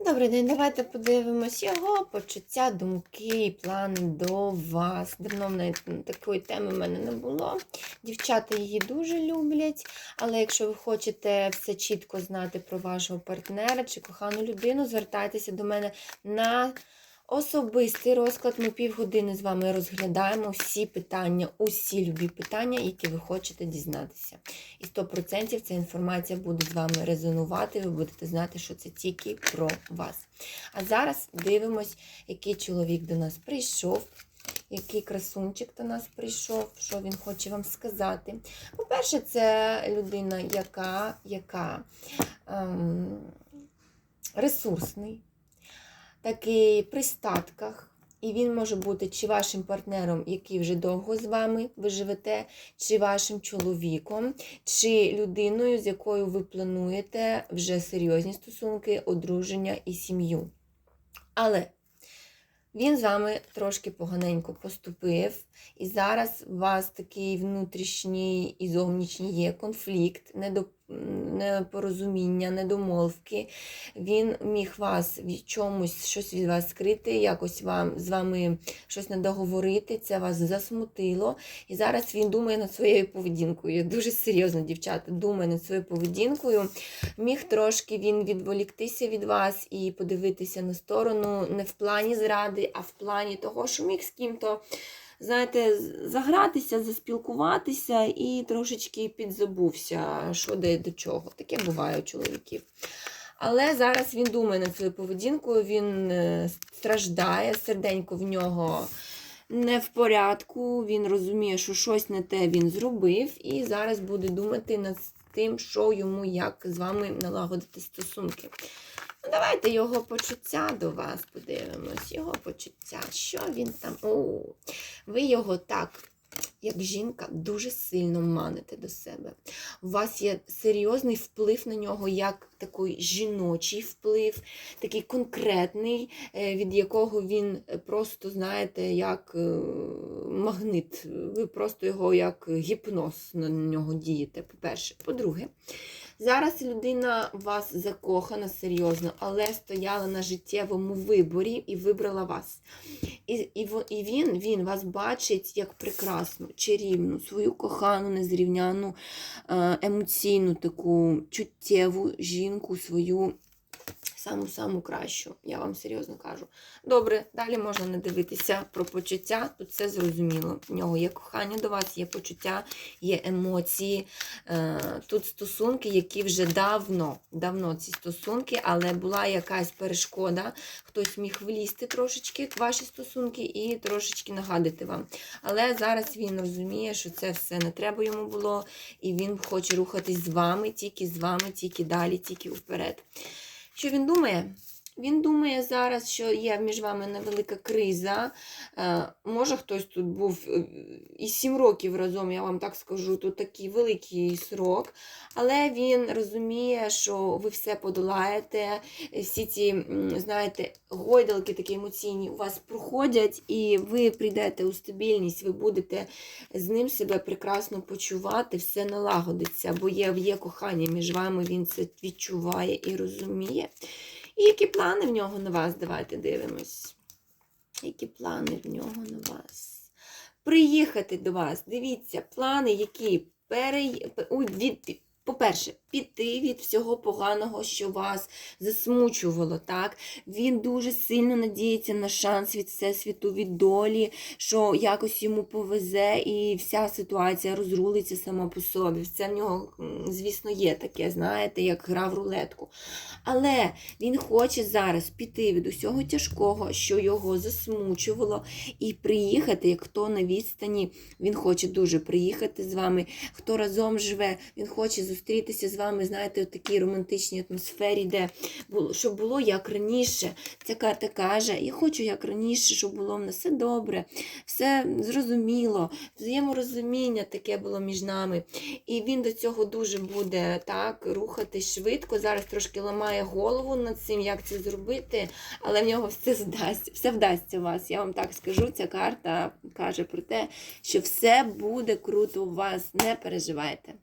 Добрий день, давайте подивимось його почуття, думки і плани до вас. Давно такої теми в мене не було. Дівчата її дуже люблять, але якщо ви хочете все чітко знати про вашого партнера чи кохану людину, звертайтеся до мене на особистий розклад. Ми півгодини з вами розглядаємо всі питання, усі любі питання, які ви хочете дізнатися. І 100% ця інформація буде з вами резонувати, ви будете знати, що це тільки про вас. А зараз дивимось, який чоловік до нас прийшов. Який красунчик до нас прийшов, що він хоче вам сказати. По-перше, це людина, яка яка ем, ресурсний, такий при статках. І він може бути чи вашим партнером, який вже довго з вами ви живете, чи вашим чоловіком, чи людиною, з якою ви плануєте вже серйозні стосунки, одруження і сім'ю. Але він з вами трошки поганенько поступив, і зараз у вас такий внутрішній і зовнішній є конфлікт, недо- непорозуміння, недомовки. Він міг вас в чомусь щось від вас скрити, якось вам з вами щось не договорити, це вас засмутило. І зараз він думає над своєю поведінкою. Дуже серйозно, дівчата, думає над своєю поведінкою. Міг трошки він відволіктися від вас і подивитися на сторону не в плані зради, а в плані того, що міг з ким-то. Знаєте, загратися, заспілкуватися і трошечки підзабувся, що де до чого. Таке буває у чоловіків. Але зараз він думає над своєю поведінкою, він е, страждає, серденько в нього не в порядку, він розуміє, що щось не те він зробив, і зараз буде думати над тим, що йому як з вами налагодити стосунки. Ну, давайте його почуття до вас подивимось. Його почуття. Що він там? О, ви його так, як жінка, дуже сильно маните до себе. У вас є серйозний вплив на нього, як такий жіночий вплив, такий конкретний, е, від якого він просто, знаєте, як е, магнит. Ви просто його як гіпноз на нього дієте, по-перше. По-друге, Зараз людина вас закохана серйозно, але стояла на життєвому виборі і вибрала вас. І і, і він, він вас бачить як прекрасну, чарівну, свою кохану, незрівняну, е, емоційну таку чуттєву жінку, свою саму-саму кращу. Я вам серйозно кажу. Добре, далі можна не дивитися про почуття. Тут все зрозуміло. В нього є кохання до вас, є почуття, є емоції. Е, Тут стосунки, які вже давно, давно ці стосунки, але була якась перешкода. Хтось міг влізти трошечки в ваші стосунки і трошечки нагадати вам. Але зараз він розуміє, що це все не треба йому було, і він хоче рухатись з вами, тільки з вами, тільки далі, тільки вперед. Що він думає? Він думає зараз, що є між вами невелика криза. Е, Може, хтось тут був е, і 7 років разом, я вам так скажу, тут такий великий срок. Але він розуміє, що ви все подолаєте. Всі ці, знаєте, гойдалки такі емоційні у вас проходять, і ви прийдете у стабільність, ви будете з ним себе прекрасно почувати, все налагодиться, бо є, є кохання між вами, він це відчуває і розуміє. І які плани в нього на вас? Давайте дивимось. Які плани в нього на вас? Приїхати до вас. Дивіться, плани, які пере... По-перше, піти від всього поганого, що вас засмучувало. так? Він дуже сильно надіється на шанс від всесвіту, від долі, що якось йому повезе, і вся ситуація розрулиться сама по собі. Це в нього, звісно, є таке, знаєте, як гра в рулетку. Але він хоче зараз піти від усього тяжкого, що його засмучувало, і приїхати, як хто на відстані, він хоче дуже приїхати з вами. Хто разом живе, він хоче зустрітися з вами, знаєте, в такій романтичній атмосфері, де було, щоб було як раніше. Ця карта каже: Я хочу як раніше, щоб було в нас все добре, все зрозуміло, взаєморозуміння таке було між нами. І він до цього дуже буде так рухатись швидко. Зараз трошки ламає голову над цим, як це зробити, але в нього все здасть, все вдасться у вас. Я вам так скажу. Ця карта каже про те, що все буде круто у вас. Не переживайте.